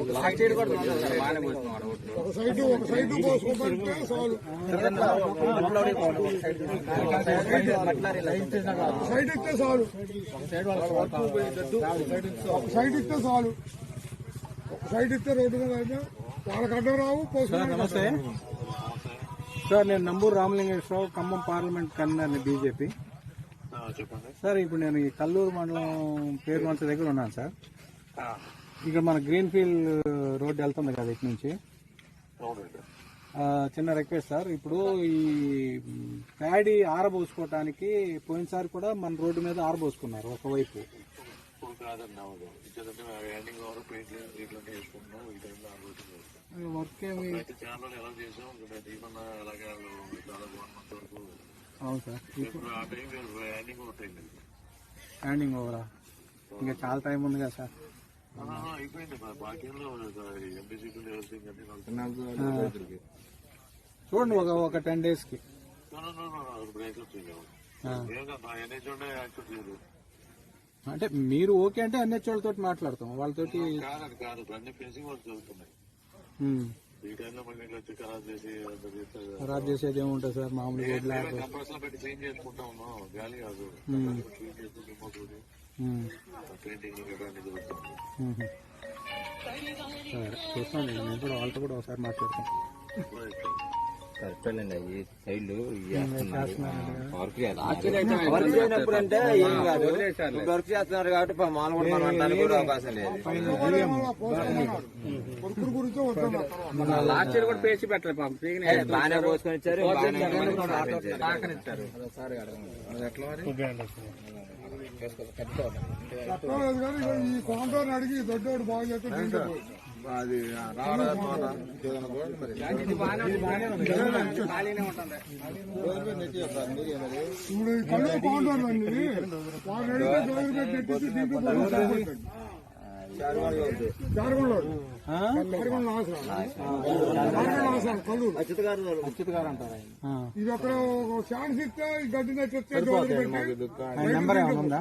ఒక సైడ్ ఇస్తే చాలు. ఒక సైడ్ ఇస్తే చాలు. ఒక సైడ్ ఇస్తే రోడ్డు మీద అయితే వాళ్ళకి అడ్డం రావు సార్ పోసుకోవాలి నమస్తే. సార్ నేను Namburu Ramalingeswararao Khammam parliament convener BJP. చెప్పండి. సార్ ఇప్పుడు నేను ఈ కల్లూరు మండలం పేరు మంచ దగ్గర ఉన్నాను సార్. ఇక్కడ మన గ్రీన్ ఫీల్డ్ రోడ్డు వెళ్తుంది కదా ఇటు నుంచి. చిన్న రిక్వెస్ట్ సార్ ఇప్పుడు ఈ ప్యాడీ ఆరబోసుకోవటానికి పోయినసారి కూడా మన రోడ్డు మీద ఆరబోసుకున్నారు ఒకవైపు. వర్క్ ఏమి అవును సార్. హ్యాండింగ్ ఓవరా? ఇంకా చాలా టైం ఉంది కదా సార్. చూడండి ఒక ఒక టెన్ డేస్కి అంటే మీరు ఓకే అంటే అన్ని వాళ్ళతో మాట్లాడతాం వాళ్ళతోటి వచ్చి ఖరాబ్ చేసేది ఏముంటుంది సార్? మామూలు సరే చూస్తాం నేను కూడా వాళ్ళతో కూడా ఒకసారి మాట్లాడతాం సరిపోయిందండి ఈ సైడ్లు వర్క్ వర్క్ చేయనప్పుడు అంటే ఏం కాదు వర్క్ చేస్తున్నారు కాబట్టి పాపం కూడా మనం కూడా అవకాశం లేదు లాస్ట్ ఇయర్ కూడా పేసి పెట్టలేదు పాపం బాగానే పోసుకొని ఇచ్చారు బాగానే సహకరించారు. ఈ కాంటోర్ అడిగి దొడ్డోడు బాగు చేస్తే దీంట్లో ఇప్పుడు కళ్ళు కాంటోర్ అండి వాళ్ళు అడిగితే గవర్నమెంట్ నెట్టించి దీంట్లో ఇది అక్కడ ఒక ఛాన్స్ ఇస్తే గడ్డి ఆయన నెంబర్ ఏమైనా ఉందా